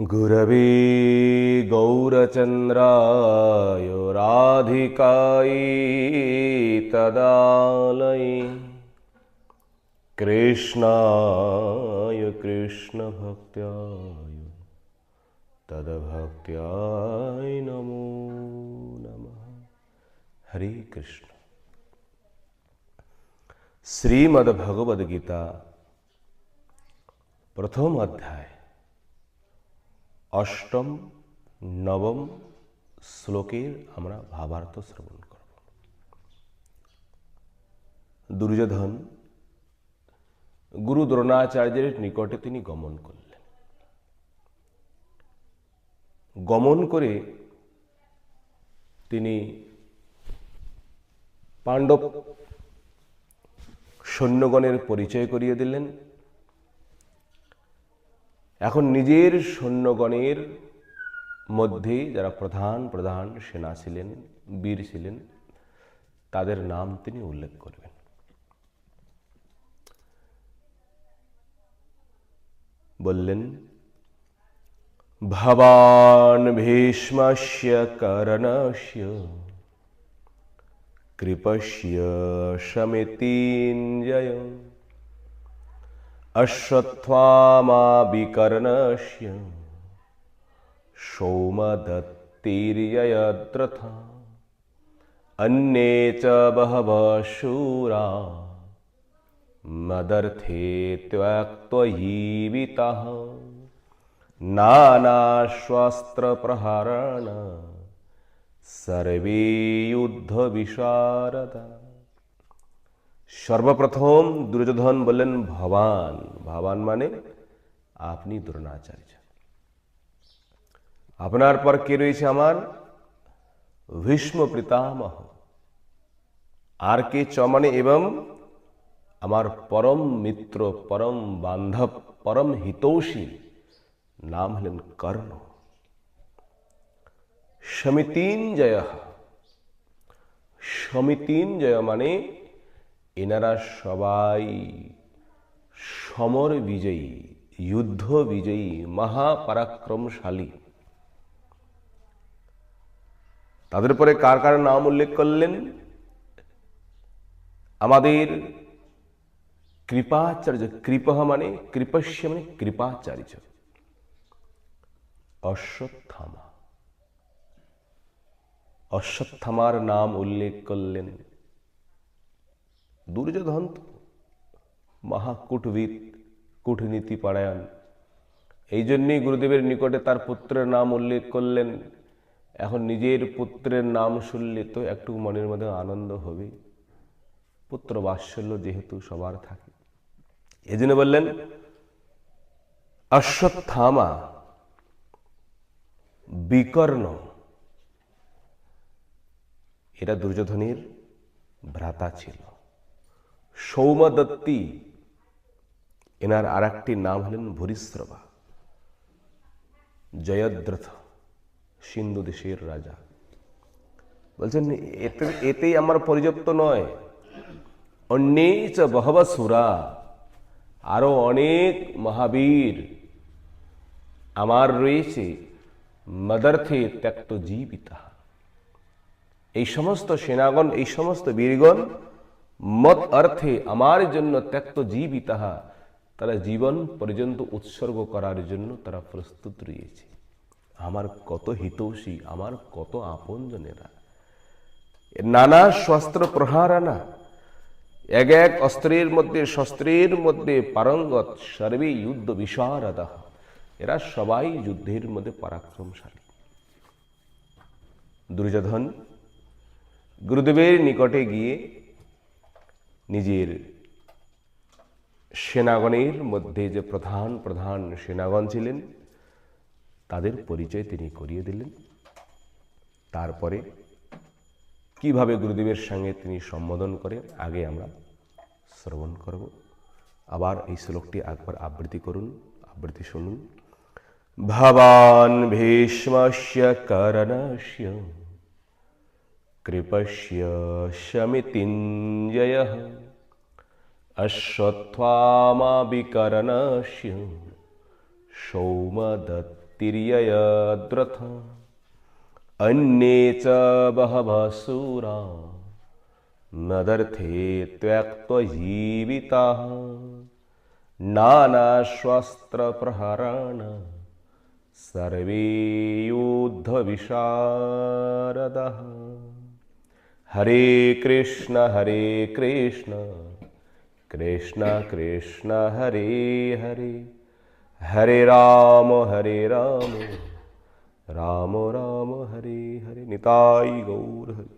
गुरवे गौरचन्द्राय राधिकायै तदालये। कृष्णाय कृष्णभक्त्याय तदभक्त्याय नमो नमः। हरे कृष्ण। श्रीमद्भगवद्गीता प्रथम अध्याय। অষ্টম, নবম শ্লোকের আমরা ভাবার্থ শ্রবণ করব। দুর্যোধন গুরু দ্রোণাচার্যের নিকটে তিনি গমন করলেন। গমন করে তিনি পাণ্ডব সৈন্যগণের পরিচয় করিয়ে দিলেন। এখন নিজের সৈন্যগণের মধ্যে যারা প্রধান প্রধান সেনা ছিলেন, বীর ছিলেন, তাদের নাম তিনি উল্লেখ করবেন। বললেন, ভবান ভীষ্মস্য কর্ণস্য, কৃপস্য শমিতিঞ্জয় अश्वत्थामाविकर्णस्य सोमदत्तिर्ययद्रथा अन्ये च बहवः शूरा। मदर्थे त्वक्त्वयीवितः नानाश्वस्त्रप्रहरण। सर्वे युद्धविशारदा সর্বপ্রথম দুর্যোধন বললেন, ভবান। ভবান মানে আপনি দ্রোণাচার্য। আপনার পর কে রয়েছে আমার? ভীষ্ম পিতামহ। আর কে চ মানে এবং আমার পরম মিত্র, পরম বান্ধব, পরম হিতৌষী নাম হলেন কর্ণ। সমিতিঞ্জয় সমিতিঞ্জয় মানে এনারা সবাই সমর বিজয়ী, যুদ্ধ বিজয়ী, মহাপরাক্রমশালী। তাদের পরে কার কার নাম উল্লেখ করলেন? আমাদের কৃপাচার্য কৃপ মানে কৃপস্য মানে কৃপাচার্য। অশ্বত্থামা। অশ্বত্থামার নাম উল্লেখ করলেন। দুর্যোধন তো মহাকুটবিদ কূটনীতি পরায়ণ। এই জন্যই গুরুদেবের নিকটে তার পুত্রের নাম উল্লেখ করলেন। এখন নিজের পুত্রের নাম শুনলে তো একটু মনের মধ্যে আনন্দ হবে। পুত্র বাৎসল্য যেহেতু সবার থাকে। এই জন্য বললেন, অশ্বত্থামা বিকর্ণ। এরা দুর্যোধনের ভ্রাতা ছিল। সৌমদত্তি, এনার আর একটি নাম হলেন ভূরিশ্রবা। জয়দ্রথ, সিন্ধু দেশের রাজা। বলছেন, এতে, এতেই আমার পর্যাপ্ত নয়। অন্যেই চ বহব সুরা, আরও অনেক মহাবীর আমার রয়েছে, মদর্থে ত্যক্ত জীবিতা। এই সমস্ত সেনাগণ, এই সমস্ত বীরগণ মত অর্থে আমার জন্য ত্যক্ত জীবিতাহা তারা জীবন পর্যন্ত উৎসর্গ করার জন্য তারা প্রস্তুত রয়েছে। আমার কত হিতৌষী, আমার কত আপনজনেরা। নানা শস্ত্র প্রহারানা, এক এক অস্ত্রের মধ্যে, শস্ত্রের মধ্যে পারঙ্গত সর্বে যুদ্ধ বিশারদা। এরা সবাই যুদ্ধের মধ্যে পরাক্রমশালী। দুর্যোধন গুরুদেবের নিকটে গিয়ে নিজের সেনাগণের মধ্যে যে প্রধান প্রধান সেনাগণ ছিলেন, তাদের পরিচয় তিনি করিয়ে দিলেন। তারপরে কীভাবে গুরুদেবের সঙ্গে তিনি সম্বোধন করেন, আগে আমরা শ্রবণ করব। আবার এই শ্লোকটি একবার আবৃত্তি করুন, আবৃত্তি শুনুন। ভবান ভীষ্মস্য কর্ণস্য। कृपश्य शमितिञ्जयः। अश्वत्थामाभिकरणश्य सौमदत्तिर्ययद्रथ अन्ये च बहवः सूरा नदर्थे त्यक्त्वजीविताः नानाश्वस्त्रप्रहरण। सर्वे योद्धविशारदः। हरे कृष्ण हरे कृष्ण। कृष्ण कृष्ण, हरे हरे। हरे राम हरे राम। राम राम, हरे हरे। निताई गौर हरे।